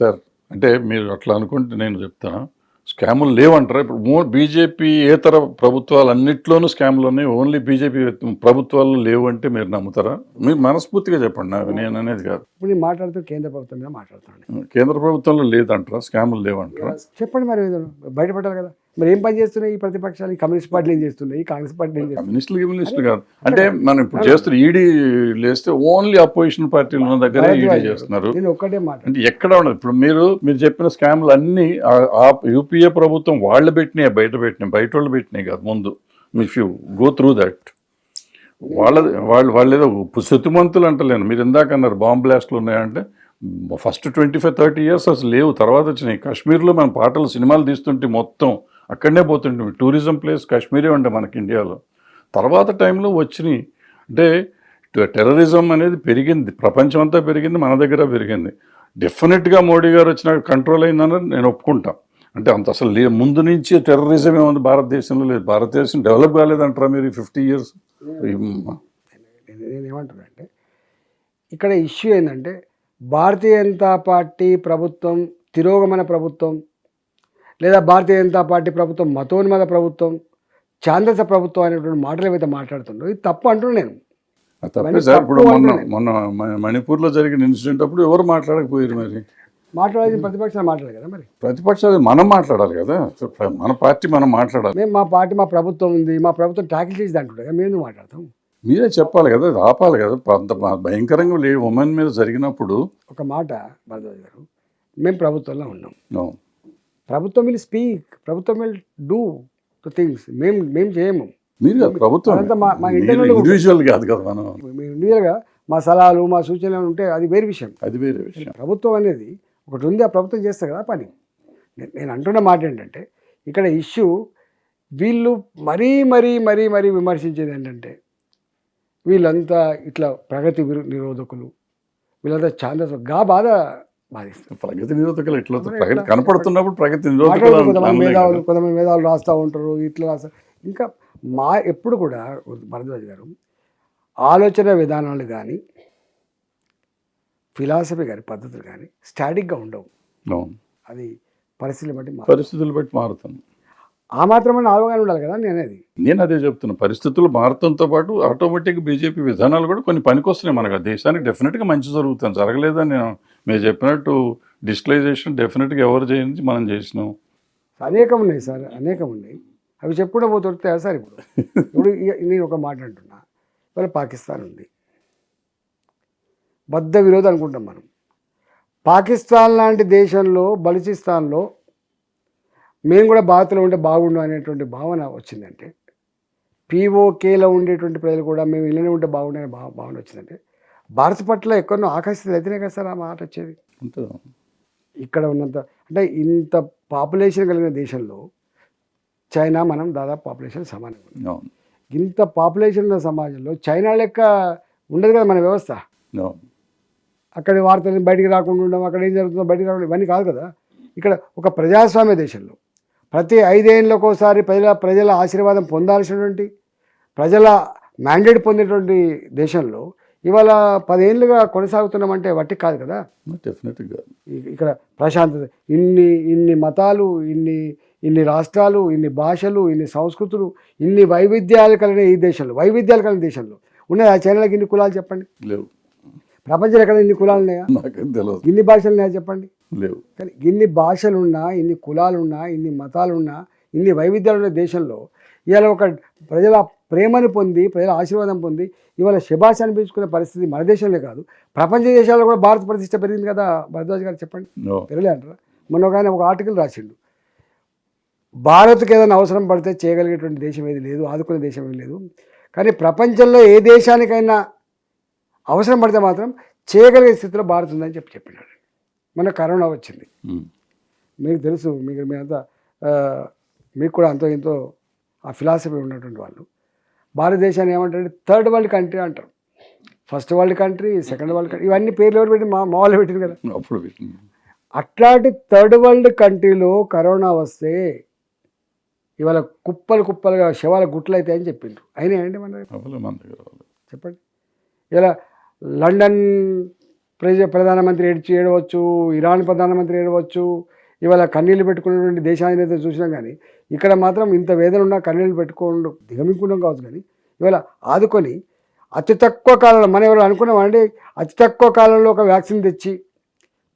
Sir అంటే మీరు అట్లా అనుకుంటే నేను చెప్తాను స్కాములు లేవంటారా? ఇప్పుడు మో బీజేపీ ఏతర ప్రభుత్వాలు అన్నిట్లోనూ స్కాములు ఉన్నాయి. ఓన్లీ బీజేపీ ప్రభుత్వాలు లేవు అంటే మీరు నమ్ముతారా? మీరు మనస్ఫూర్తిగా చెప్పండి. నాకు నేను అనేది కాదు. ఇప్పుడు నేను మాట్లాడుతూ కేంద్ర ప్రభుత్వం మీద మాట్లాడుతున్నాను కేంద్ర ప్రభుత్వంలో లేదంటారా? స్కాములు లేవంటారా? చెప్పండి మరి ఏదో బయటపడాలి కదా. మరి ఏం పని చేస్తున్నాయి ఈ ప్రతిపక్షాలు? ఈ కమ్యూనిస్ట్ పార్టీలు ఏం చేస్తున్నాయి? కాంగ్రెస్ పార్టీలు ఏం చేస్తున్నాయి? కమ్యూనిస్టులు కమ్యూనిస్టులు కాదు. అంటే మనం ఇప్పుడు చేస్తున్న ఈడీ లేస్తే ఓన్లీ అపోజిషన్ పార్టీలు ఉన్న దగ్గర ఈడీ చేస్తున్నారు. నేను ఒక్కటే మాట. అంటే ఎక్కడ ఉండదు. ఇప్పుడు మీరు మీరు చెప్పిన స్కామ్లు అన్నీ ఆ- యూపీఏ ప్రభుత్వం వాళ్ళు పెట్టినాయి బయట పెట్టినాయి బయట వాళ్ళు పెట్టినాయి కాదు ముందు. If you go through that వాళ్ళది వాళ్ళు వాళ్ళు ఏదో శుతిమంతులు అంటలేను. మీరు ఇందాక అన్నారు బాంబ్ బ్లాస్ట్లు ఉన్నాయంటే first twenty five thirty years అసలు లేవు. తర్వాత వచ్చినాయి. కాశ్మీర్లో మన పాటలు సినిమాలు తీస్తుంటే మొత్తం అక్కడనే పోతుంటే టూరిజం ప్లేస్ కాశ్మీరే ఉండే మనకి ఇండియాలో. తర్వాత టైంలో వచ్చినాయి. అంటే టెర్రరిజం అనేది పెరిగింది. ప్రపంచం అంతా పెరిగింది మన దగ్గర పెరిగింది. డెఫినెట్గా మోడీ గారు వచ్చినాక కంట్రోల్ అయిందని నేను ఒప్పుకుంటా. అంటే అంత అసలు లే ముందు నుంచి టెర్రరిజం ఏముంది భారతదేశంలో లేదు. భారతదేశం డెవలప్ కాలేదంటారా మీరు ఫిఫ్టీ ఇయర్స్? నేనేమంటున్నానంటే అంటే ఇక్కడ ఇష్యూ ఏంటంటే భారతీయ జనతా పార్టీ ప్రభుత్వం తిరోగమన ప్రభుత్వం లేదా భారతీయ జనతా పార్టీ ప్రభుత్వం మతోన్మత ప్రభుత్వం ఛాందస ప్రభుత్వం అనేటువంటి మాటలు ఏవైతే మాట్లాడుతుండో ఇది తప్పు అంటున్నాను నేను. తప్పే సార్. ఇప్పుడు మొన్న మొన్న మణిపూర్లో జరిగిన ఇన్సిడెంట్ అప్పుడు ఎవరు మాట్లాడకపోయారు మరి? మాట్లాడాల్సిన ప్రతిపక్షాలు మాట్లాడాలి కదా మరి. ప్రతిపక్షాలు మనం మాట్లాడాలి కదా. మన పార్టీ మనం మాట్లాడాలి. మేము మా పార్టీ మా ప్రభుత్వం ఉంది మా ప్రభుత్వం ట్యాకిల్ చేసి అంటుండే కదా మేము మాట్లాడతాం. మీరే చెప్పాలి కదా ఆపాలి కదా. అంత భయంకరంగా లే ఉమెన్ మీద జరిగినప్పుడు ఒక మాట భరద్వాజ్ గారు మేము ప్రభుత్వంలో ఉన్నాం. ప్రభుత్వం విల్ స్పీక్ ప్రభుత్వం విల్ డూ ద థింగ్స్. మేము మేము చేయము. మీరు ప్రభుత్వం. మా-. ఇండివిజువల్ కాదు కదా మనం. ఇండివిజువల్గా మా సలహాలు మా సూచనలు ఉంటే అది వేరే విషయం. అది వేరే విషయం. ప్రభుత్వం అనేది ఒకటి ఉంది ఆ ప్రభుత్వం చేస్తారు కదా పని. నేను అంటున్న మాట ఏంటంటే ఇక్కడ ఇష్యూ వీళ్ళు మరీ మరీ మరీ మరీ విమర్శించేది ఏంటంటే వీళ్ళంతా ఇట్లా ప్రగతి నిరోధకులు వీళ్ళంతా ఛాందస్గా బాధ ప్రగతి నిరోధకులు ఎట్లా? ప్రగతి కనపడుతున్నప్పుడు ప్రగతి నిరోధకులు కొంతమంది మేధావులు. కొంతమంది మేధావులు రాస్తూ ఉంటారు ఇట్లా రాస్తారు ఇంకా మా ఎప్పుడు కూడా భరద్వాజ్ గారు ఆలోచన విధానాలు కానీ ఫిలాసఫీ కానీ పద్ధతులు కానీ స్టాటిక్గా ఉండవు. అది పరిస్థితులు బట్టి పరిస్థితులు బట్టి మారుతాను ఆ మాత్రమే అవగాహన ఉండాలి కదా నేను అనేది నేను అదే చెప్తున్నా పరిస్థితులు మారడంతో పాటు ఆటోమేటిక్ బీజేపీ విధానాలు కూడా కొన్ని పనికొస్తున్నాయి మనకు దేశానికి డెఫినెట్గా మంచి జరుగుతుంది జరగలేదని నేను మీరు చెప్పినట్టు డిజిటలైజేషన్ డెఫినెట్గా ఎవరు చేయించి మనం చేసినాం. అనేకం ఉన్నాయి సార్ అనేకం ఉన్నాయి. అవి చెప్పుకుంటూ పోతుంటే సార్ ఇప్పుడు? ఇప్పుడు నేను ఒక మాట అంటున్నా. ఇవాళ పాకిస్తాన్ ఉంది. బద్ధ విరోధం అనుకుంటాం మనం. పాకిస్తాన్ లాంటి దేశంలో బలుచిస్తాన్లో మేము కూడా బాధితులు ఉంటే బాగుండు అనేటువంటి భావన వచ్చిందంటే పీఓకేలో ఉండేటువంటి ప్రజలు కూడా మేము ఇళ్ళనే ఉంటే బాగుండు అనే భావన వచ్చిందంటే భారత్ పట్ల ఎక్కడో ఆకర్షితులు అయితేనే కదా సార్ ఆ మాట వచ్చేది. ఇక్కడ ఉన్నంత అంటే ఇంత పాపులేషన్ కలిగిన దేశంలో చైనా మనం దాదాపు పాపులేషన్ సమానంగా ఇంత పాపులేషన్ ఉన్న సమాజంలో చైనా లెక్క ఉండదు కదా మన వ్యవస్థ. అక్కడి వార్తలు బయటికి రాకుండా ఉండడం అక్కడ ఏం జరుగుతుందో బయటికి రాకుండా ఇవన్నీ కాదు కదా. ఇక్కడ ఒక ప్రజాస్వామ్య దేశంలో ప్రతి ఐదేళ్ళకి ఒకసారి ప్రజల ప్రజల ఆశీర్వాదం పొందాల్సినటువంటి ప్రజల మ్యాండేట్ పొందేటువంటి దేశంలో ఇవాళ పదేళ్ళుగా కొనసాగుతున్నామంటే వట్టి కాదు కదా? డెఫినెట్గా ఇక్కడ ప్రశాంతత ఇన్ని ఇన్ని మతాలు ఇన్ని ఇన్ని రాష్ట్రాలు ఇన్ని భాషలు ఇన్ని సంస్కృతులు ఇన్ని వైవిధ్యాలు కలిగిన ఈ దేశంలో వైవిధ్యాలు కలిగిన దేశంలో. ఉన్నాయి? ఆ చైనాలకు ఇన్ని కులాలు చెప్పండి. లేవు. ప్రపంచంలో ఎక్కడ ఇన్ని కులాలు ఉన్నాయా? తెలియదు ఇన్ని భాషలు ఉన్నాయా చెప్పండి? లేవు. కానీ ఇన్ని భాషలున్నా ఇన్ని కులాలున్నా ఇన్ని మతాలున్నా ఇన్ని వైవిధ్యాలు ఉన్న దేశంలో ఇవాళ ఒక ప్రజల ప్రేమను పొంది ప్రజల ఆశీర్వాదం పొంది ఇవాళ శబాష్ అనిపించుకునే పరిస్థితి మన దేశంలో కాదు. ప్రపంచ దేశాల్లో కూడా భారత ప్రతిష్ట పెరిగింది కదా భరద్వాజ్ గారు చెప్పండి? నో పెరలే అంటారా? మొన్న ఒక ఆయన ఒక ఆర్టికల్ రాసిండు. భారత్కి ఏదైనా అవసరం పడితే చేయగలిగేటువంటి దేశం ఏది లేదు ఆదుకునే దేశం ఏది లేదు. కానీ ప్రపంచంలో ఏ దేశానికైనా అవసరం పడితే మాత్రం చేయగలిగే స్థితిలో భారత్ ఉందని చెప్పి చెప్పినాడు. మొన్న కరోనా వచ్చింది. మీకు తెలుసు మీకు మీరంతా ఆ, మీకు కూడా అంతో ఇంతో ఆ ఫిలాసఫీ ఉన్నటువంటి వాళ్ళు. భారతదేశాన్ని ఏమంటారు థర్డ్ వరల్డ్ కంట్రీ అంటారు. First world country second world country ఇవన్నీ పేర్లు ఎవరు పెట్టి మా మా వాళ్ళు పెట్టింది కదా. అప్పుడు. అట్లాంటి థర్డ్ వరల్డ్ కంట్రీలో కరోనా వస్తే ఇవాళ కుప్పలు కుప్పలుగా శవాల గుట్లు అవుతాయని చెప్పిండ్రు. అయినా ఏంటి మన. చెప్పండి. ఇలా లండన్ ప్రజ ప్రధానమంత్రి ఏడ్చి ఏడవచ్చు ఇరాన్ ప్రధానమంత్రి ఏడవచ్చు ఇవాళ కన్నీళ్ళు పెట్టుకున్నటువంటి దేశాధినేత చూసినాం కానీ ఇక్కడ మాత్రం ఇంత వేదన ఉన్నా కన్నీళ్ళు పెట్టుకోండు దిగమింకుండం కావచ్చు కానీ ఇవాళ ఆదుకొని అతి తక్కువ కాలంలో మనం ఎవరు అనుకున్నామంటే అతి తక్కువ కాలంలో ఒక వ్యాక్సిన్ తెచ్చి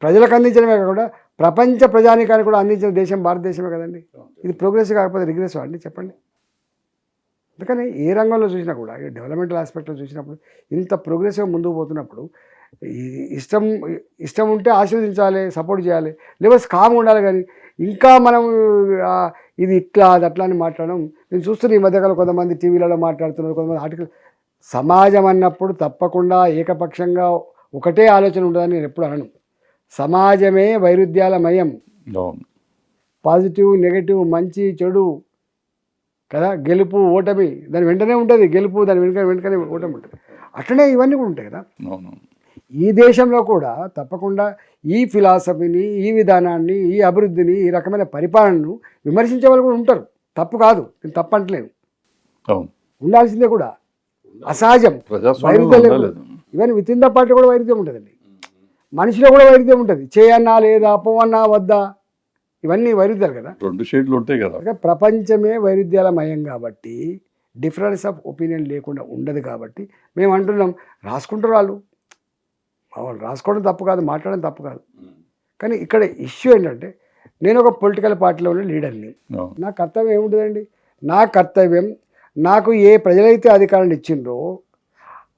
ప్రజలకు అందించడమే కాకుండా ప్రపంచ ప్రజానికానికి కూడా అందించిన దేశం భారతదేశమే కదండి. ఇది ప్రోగ్రెస్ కాకపోతే రిగ్రెస్ అండి చెప్పండి. అందుకని ఏ రంగంలో చూసినా కూడా ఈ డెవలప్మెంటల్ ఆస్పెక్ట్లో చూసినప్పుడు ఇంత ప్రోగ్రెస్గా ముందుకు పోతున్నప్పుడు ఈ ఇష్టం ఇష్టం ఉంటే ఆశీర్వదించాలి సపోర్ట్ చేయాలి లేకపోతే కామ్ ఉండాలి కానీ ఇంకా మనం ఇది ఇట్లా అది అట్లా అని మాట్లాడడం. నేను చూస్తున్న ఈ మధ్యకాలం కొంతమంది టీవీలలో మాట్లాడుతున్నారు కొంతమంది ఆర్టికల్ సమాజం అన్నప్పుడు తప్పకుండా ఏకపక్షంగా ఒకటే ఆలోచన ఉంటుందని నేను ఎప్పుడు అనను. సమాజమే వైరుధ్యాల మయం పాజిటివ్ నెగటివ్ మంచి చెడు కదా గెలుపు ఓటమి దాని వెంటనే ఉంటుంది. గెలుపు దాని వెనుక వెనుకనే ఓటమి ఉంటుంది. అట్లనే ఇవన్నీ కూడా ఉంటాయి కదా. ఈ దేశంలో కూడా తప్పకుండా ఈ ఫిలాసఫీని ఈ విధానాన్ని ఈ అభివృద్ధిని ఈ రకమైన పరిపాలనను విమర్శించే వాళ్ళు కూడా ఉంటారు. తప్పు కాదు. నేను తప్పు అంటలేను. అవును. ఉండాల్సిందే కూడా. అసహజం. ప్రజాస్వామ్యంలో వైరుధ్యం ఉండాలి లేదు. Even within the party కూడా వైరుధ్యం ఉంటుందండి మనిషిలో కూడా వైరుధ్యం ఉంటుంది చేయన్నా లేదా పోవన్నా వద్దా? ఇవన్నీ వైరుధ్యాలు కదా. రెండు షేడ్లు ఉంటాయి కదా. ప్రపంచమే వైరుధ్యాల మయం కాబట్టి డిఫరెన్స్ ఆఫ్ ఒపీనియన్ లేకుండా ఉండదు కాబట్టి మేము అంటున్నాం రాసుకుంటారు వాళ్ళు. వాళ్ళు రాసుకోవడం తప్పు కాదు మాట్లాడడం తప్పు కాదు. కానీ ఇక్కడ ఇష్యూ ఏంటంటే నేను ఒక పొలిటికల్ పార్టీలోని లీడర్ని. అవును. నా కర్తవ్యం ఏముంటుందండి? నా కర్తవ్యం నాకు ఏ ప్రజలైతే అధికారాన్ని ఇచ్చిండ్రో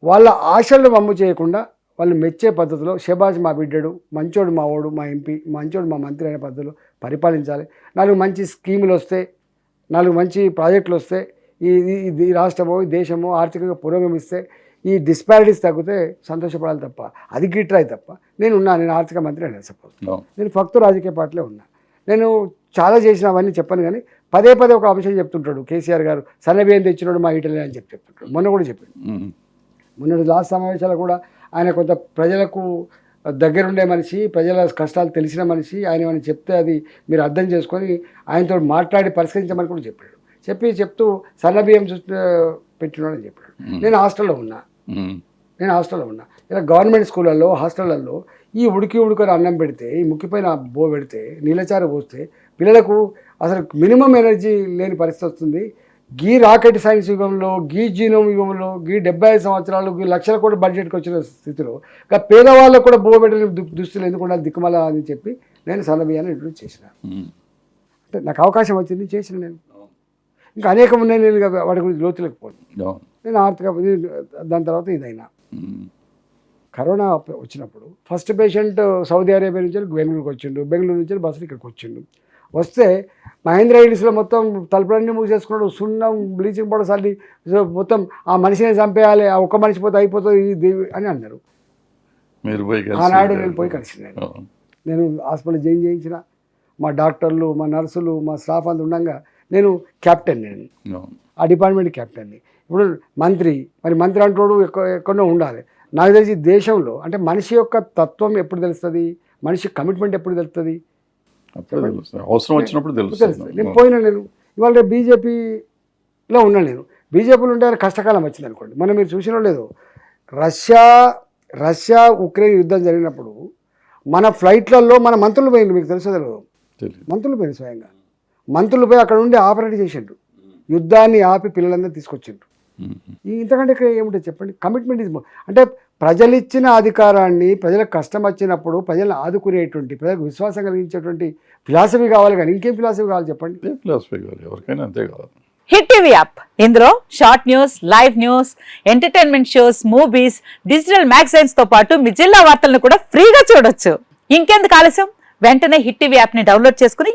వాళ్ళ ఆశలను వమ్ము చేయకుండా వాళ్ళు మెచ్చే పద్ధతిలో షబాజ్ మా బిడ్డడు మంచోడు మా ఓడు మా ఎంపీ మంచోడు మా మంత్రి అనే పద్ధతిలో పరిపాలించాలి. నాలుగు మంచి స్కీములు వస్తే నాలుగు మంచి ప్రాజెక్టులు వస్తే ఈ రాష్ట్రమో ఈ దేశమో ఆర్థికంగా పురోగమిస్తే ఈ డిస్పారిటీస్ తగ్గితే సంతోషపడాలి తప్ప అది గిట్రాయి తప్ప నేను ఉన్నా నేను ఆర్థిక మంత్రి అని సపోజ్ నేను ఫక్తు రాజకీయ పార్టీలో ఉన్నా. నేను చాలా చేసిన అవన్నీ చెప్పాను కానీ పదే పదే ఒక అంశం చెప్తుంటాడు కేసీఆర్ గారు సన్నబియ్యం తెచ్చినాడు మా ఇటలీ అని చెప్పి చెప్తుంటాడు. మొన్న కూడా చెప్పాడు. ఉమ్. మొన్నటి లాస్ట్ సమావేశాలు కూడా ఆయన కొంత ప్రజలకు దగ్గరుండే మనిషి ప్రజల కష్టాలు తెలిసిన మనిషి ఆయన ఏమైనా చెప్తే అది మీరు అర్థం చేసుకొని ఆయనతో మాట్లాడి పరిష్కరించమని కూడా చెప్పాడు. చెప్పి చెప్తూ సన్నబియ్యం చూస్తే పెట్టినాడని చెప్పాడు. నేను హాస్టల్లో ఉన్నా. నేను హాస్టల్లో ఉన్నా. ఇలా గవర్నమెంట్ స్కూళ్ళల్లో హాస్టళ్ళల్లో ఈ ఉడికి ఉడుకొని అన్నం పెడితే ఈ ముక్కిపైన బో పెడితే నీళ్ళచారు పోస్తే పిల్లలకు అసలు మినిమం ఎనర్జీ లేని పరిస్థితి వస్తుంది. గీ రాకెట్ సైన్స్ యుగంలో గీ జీనోమ్ యుగంలో గీ డెబ్బై ఐదు సంవత్సరాలు గీ లక్షల కోట్ల బడ్జెట్కి వచ్చిన స్థితిలో ఇంకా పేదవాళ్ళకు కూడా బో పెట్టిన దుస్తులు ఎందుకు ఉండాలి దిక్కుమల అని చెప్పి నేను సన్నబియ్యాన్ని ఇంట్రొడ్యూస్ చేసిన. అంటే నాకు అవకాశం వచ్చింది చేసిన నేను. ఇంకా అనేకం ఉన్నాయి. నేను వాటి గురించి లోతులకు పోను నేను ఆర్థిక దాని తర్వాత ఇదైనా. ఉమ్. కరోనా వచ్చినప్పుడు ఫస్ట్ పేషెంట్ సౌదీ అరేబియా నుంచి బెంగళూరుకి వచ్చిండు. బెంగళూరు నుంచి బస్సులు ఇక్కడికి వచ్చిండు. వస్తే మహేంద్ర ఐడిస్లో మొత్తం తలుపులన్నీ మూసేసుకున్నాడు. సున్నం బ్లీచింగ్ పౌడర్ సో మొత్తం ఆ మనిషిని చంపేయాలి. ఆ ఒక్క మనిషి పోతే అయిపోతుంది ఇది అని అన్నారు. మీరు పోయి ఆనాడు నేను పోయి కలిసి నేను. అవును. నేను హాస్పిటల్ జాయిన్ చేయించిన. మా డాక్టర్లు మా నర్సులు మా స్టాఫ్ అంతా ఉండగా నేను క్యాప్టెన్ నేను. ఆ డిపార్ట్మెంట్ క్యాప్టెన్ని ఇప్పుడు మంత్రి మరి మంత్రి అంటోడు ఎక్క- ఎక్కడో ఉండాలి. నాకు తెలిసి దేశంలో అంటే మనిషి యొక్క తత్వం ఎప్పుడు తెలుస్తుంది? మనిషి కమిట్మెంట్ ఎప్పుడు తెలుస్తుంది? అవసరం వచ్చినప్పుడు తెలుస్తుంది. నేను పోయినా నేను. ఇవాళ రేపు బీజేపీలో ఉన్నా నేను. బీజేపీలో ఉంటే కష్టకాలం వచ్చింది అనుకోండి. మనం మీరు చూసినో లేదు. రష్యా రష్యా ఉక్రెయిన్ యుద్ధం జరిగినప్పుడు మన ఫ్లైట్లలో మన మంత్రులు పోయింది మీకు తెలుసో తెలియదు? మంత్రులు పోయిన స్వయంగా. మంత్రులు పోయి అక్కడ ఉండి ఆపరేట్ చేసిండ్రు. యుద్ధాన్ని ఆపి పిల్లలందరూ. ఈ ఇంతకంటే ఇక్కడ ఏముంటుంది చెప్పండి? కమిట్మెంట్ ఇస్ అంటే ప్రజలు ఇచ్చిన అధికారాన్ని ప్రజలకు కష్టం వచ్చినప్పుడు ప్రజలను ఆదుకునేటువంటి ప్రజలకు విశ్వాసం కలిగించేటువంటి ఫిలాసఫీ కావాలి కానీ ఇంకేం ఫిలాసఫీ కావాలి చెప్పండి? అదే ఫిలాసఫీ కావాలి? ఎవరికైనా అంతే కావాలి. హిట్ టీవీ యాప్ ఇందులో short news live news entertainment shows movies digital మ్యాగజైన్స్తో పాటు మీ జిల్లా వార్తలను కూడా ఫ్రీగా చూడొచ్చు. ఇంకెందుకు ఆలస్యం? వెంటనే హిట్ టీవీ యాప్ని డౌన్లోడ్ చేసుకుని